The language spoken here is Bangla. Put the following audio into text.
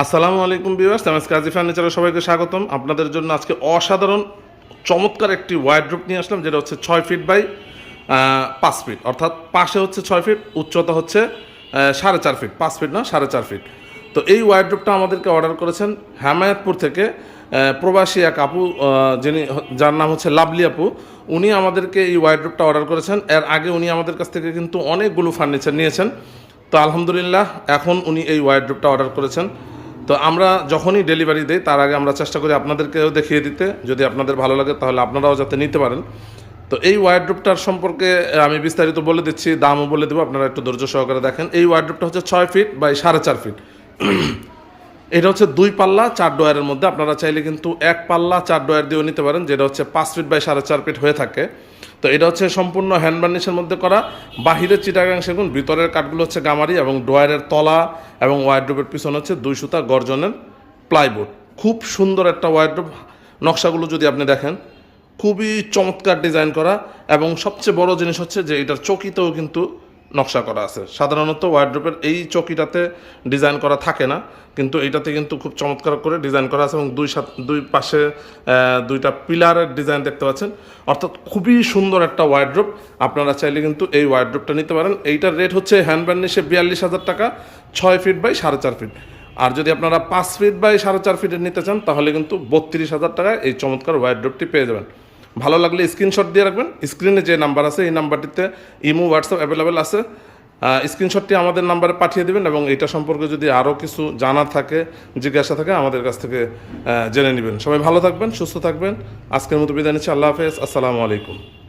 আসসালামু আলাইকুম বিওয়ার্স এমএস কাজী ফার্নিচারে সবাইকে স্বাগতম। আপনাদের জন্য আজকে অসাধারণ, চমৎকার একটি ওয়াইড্রোপ নিয়ে আসলাম, যেটা হচ্ছে ছয় ফিট বাই পাঁচ ফিট অর্থাৎ পাশে হচ্ছে ছয় ফিট উচ্চতা হচ্ছে সাড়ে চার ফিট পাঁচ ফিট না, সাড়ে চার ফিট তো এই ওয়াইড্রোপটা আমাদেরকে অর্ডার করেছেন হেমায়তপুর থেকে প্রবাসী এক আপু যিনি যার নাম হচ্ছে লাভলি আপু। উনি আমাদেরকে এই ওয়াইড্রোপটা অর্ডার করেছেন। এর আগে উনি আমাদের কাছ থেকে কিন্তু অনেকগুলো ফার্নিচার নিয়েছেন। তো আলহামদুলিল্লাহ, এখন উনি এই ওয়াইড্রোপটা অর্ডার করেছেন। তো আমরা যখনই ডেলিভারি দিই, তার আগে আমরা চেষ্টা করি আপনাদেরকেও দেখিয়ে দিতে। যদি আপনাদের ভালো লাগে, তাহলে আপনারাও যাতে নিতে পারেন। তো এই ওয়ার্ড্রোপটার সম্পর্কে আমি বিস্তারিত বলে দিচ্ছি, দামও বলে দেবো, আপনারা একটু ধৈর্য সহকারে দেখেন। এই ওয়ার্ড্রোপটা হচ্ছে ছয় ফিট বাই সাড়ে চার ফিট এটা হচ্ছে দুই পাল্লা, চার ডয়ারের মধ্যে। আপনারা চাইলে কিন্তু এক পাল্লা, চার ডয়ার দিয়েও নিতে পারেন, যেটা হচ্ছে পাঁচ ফিট বাই সাড়ে চার ফিট হয়ে থাকে। তো এটা হচ্ছে সম্পূর্ণ হ্যান্ড বার্নিশের মধ্যে করা। বাহিরের চিটাগাং সেগুন, ভিতরের কাঠগুলো হচ্ছে গামারি এবং ডয়ারের তলা এবং ওয়ার্ড্রোপের পিছনে হচ্ছে দুই সুতা গর্জনের প্লাইবোর্ড খুব সুন্দর একটা ওয়ার্ড্রোপ নকশাগুলো যদি আপনি দেখেন, খুবই চমৎকার ডিজাইন করা। এবং সবচেয়ে বড় জিনিস হচ্ছে যে এটার চকিতেও কিন্তু নকশা করা আছে। সাধারণত ওয়ার্ড্রোপের এই চকিটাতে ডিজাইন করা থাকে না, কিন্তু এইটাতে কিন্তু খুব চমৎকার করে ডিজাইন করা আছে এবং দুই সাত, দুই পাশে দুইটা পিলারের ডিজাইন দেখতে পাচ্ছেন। অর্থাৎ খুবই সুন্দর একটা ওয়ার্ড্রোপ আপনারা চাইলে কিন্তু এই ওয়ার্ড্রোপটা নিতে পারেন। এইটার রেট হচ্ছে হ্যান্ড ব্যান্ডেসে বিয়াল্লিশ হাজার টাকা, ছয় ফিট বাই সাড়ে চার ফিট আর যদি আপনারা পাঁচ ফিট বাই সাড়ে চার ফিটের নিতে চান, তাহলে কিন্তু বত্রিশ হাজার টাকায় এই চমৎকার ওয়ার্ড্রোপটি পেয়ে যাবেন। ভালো লাগলে স্ক্রিনশট দিয়ে রাখবেন। স্ক্রিনে যে নাম্বার আছে, এই নাম্বারটিতে ইমো হোয়াটসঅ্যাপ অ্যাভেলেবেল আছে। স্ক্রিনশটটি আমাদের নাম্বারে পাঠিয়ে দেবেন এবং এটা সম্পর্কে যদি আরও কিছু জানা থাকে, জিজ্ঞাসা থাকে, আমাদের কাছ থেকে জেনে নেবেন। সবাই ভালো থাকবেন, সুস্থ থাকবেন। আজকের মতো বিদায় নিচ্ছি। আল্লাহ হাফেজ। আসসালামু আলাইকুম।